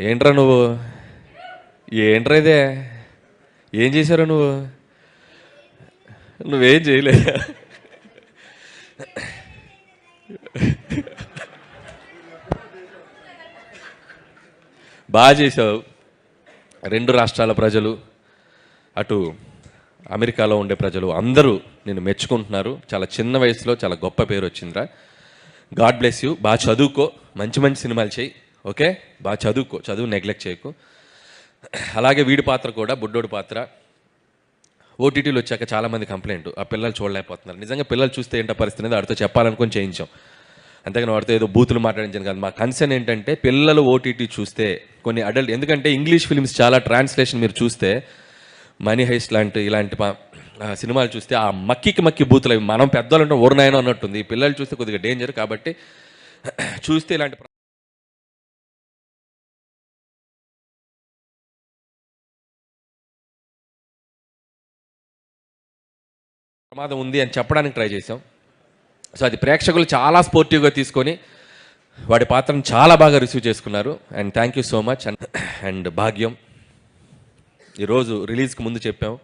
ఏంట్రా నువ్వు? ఏంట్రా ఇదే? ఏం చేశారా నువ్వు? నువ్వేం చేయలే బాగా చేసావు రెండు రాష్ట్రాల ప్రజలు అటు అమెరికాలో ఉండే ప్రజలు అందరూ నేను మెచ్చుకుంటున్నారు. చాలా చిన్న వయసులో చాలా గొప్ప పేరు వచ్చిందిరా. God bless you. బాగా చదువుకో. మంచి మంచి సినిమాలు చేయి. ఓకే? బాగా చదువుకో. చదువు నెగ్లెక్ట్ చేయకు. అలాగే వీడి పాత్ర కూడా బుడ్డోడి పాత్ర. ఓటీటీలు వచ్చాక చాలామంది కంప్లైంట్ ఆ పిల్లలు చూడలేకపోతున్నారు. నిజంగా పిల్లలు చూస్తే ఏంటో పరిస్థితి అనేది వాడితో చెప్పాలనుకుని చేయించాం. అంతేగాని వాడితో ఏదో బూతులు మాట్లాడించాను కాదు. మా కన్సర్న్ ఏంటంటే పిల్లలు ఓటీటీ చూస్తే కొన్ని అడల్ట్ ఎందుకంటే ఇంగ్లీష్ ఫిల్మ్స్ చాలా ట్రాన్స్లేషన్ మీరు చూస్తే మనీ హైస్ట్ లాంటి ఇలాంటి సినిమాలు చూస్తే ఆ మక్కికి మక్కి బూతులు అవి మనం పెద్దలు అంటే ఊరనాయనో అన్నట్టుంది. పిల్లలు చూస్తే కొద్దిగా డేంజర్ కాబట్టి చూస్తే ఇలాంటి ప్రమాదం ఉంది అని చెప్పడానికి ట్రై చేసాం సో అది ప్రేక్షకులు చాలా స్పోర్టివ్గా తీసుకొని వాడి పాత్రను చాలా బాగా రిసీవ్ చేసుకున్నారు. And thank you so much. And and Bhagyam. ఈరోజు రిలీజ్కి ముందు చెప్పాం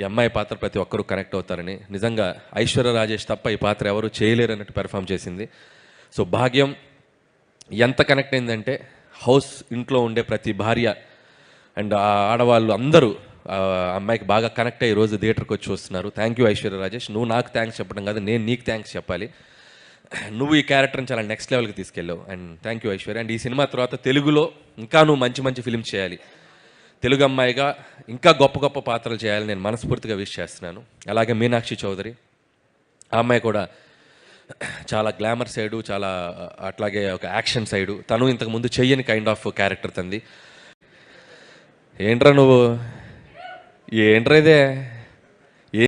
ఈ అమ్మాయి పాత్ర ప్రతి ఒక్కరూ కనెక్ట్ అవుతారని. నిజంగా ఐశ్వర్య రాజేష్ తప్ప ఈ పాత్ర ఎవరు చేయలేరు అన్నట్టు పెర్ఫామ్ చేసింది. సో భాగ్యం ఎంత కనెక్ట్ అయిందంటే హౌస్ ఇంట్లో ఉండే ప్రతి భార్య అండ్ ఆడవాళ్ళు అందరూ అమ్మాయికి బాగా కనెక్ట్ అయ్యి రోజు థియేటర్కి వచ్చి వస్తున్నారు. Thank you Aishwarya Rajesh. నువ్వు నాకు థ్యాంక్స్ చెప్పడం కాదు నేను నీకు థ్యాంక్స్ చెప్పాలి. నువ్వు ఈ క్యారెక్టర్ని చాలా నెక్స్ట్ లెవెల్కి తీసుకెళ్ళావు. And thank you Aishwarya. And ఈ సినిమా తర్వాత తెలుగులో ఇంకా నువ్వు మంచి మంచి ఫిల్మ్స్ చేయాలి. తెలుగు అమ్మాయిగా ఇంకా గొప్ప గొప్ప పాత్రలు చేయాలని నేను మనస్ఫూర్తిగా విష్ చేస్తున్నాను. అలాగే మీనాక్షి చౌదరి ఆ అమ్మాయి కూడా చాలా గ్లామర్ సైడు చాలా అట్లాగే ఒక యాక్షన్ సైడు తను ఇంతకుముందు చెయ్యని కైండ్ ఆఫ్ క్యారెక్టర్ తంది ఏంట్రా నువ్వు? ఏంట్రా ఇదే?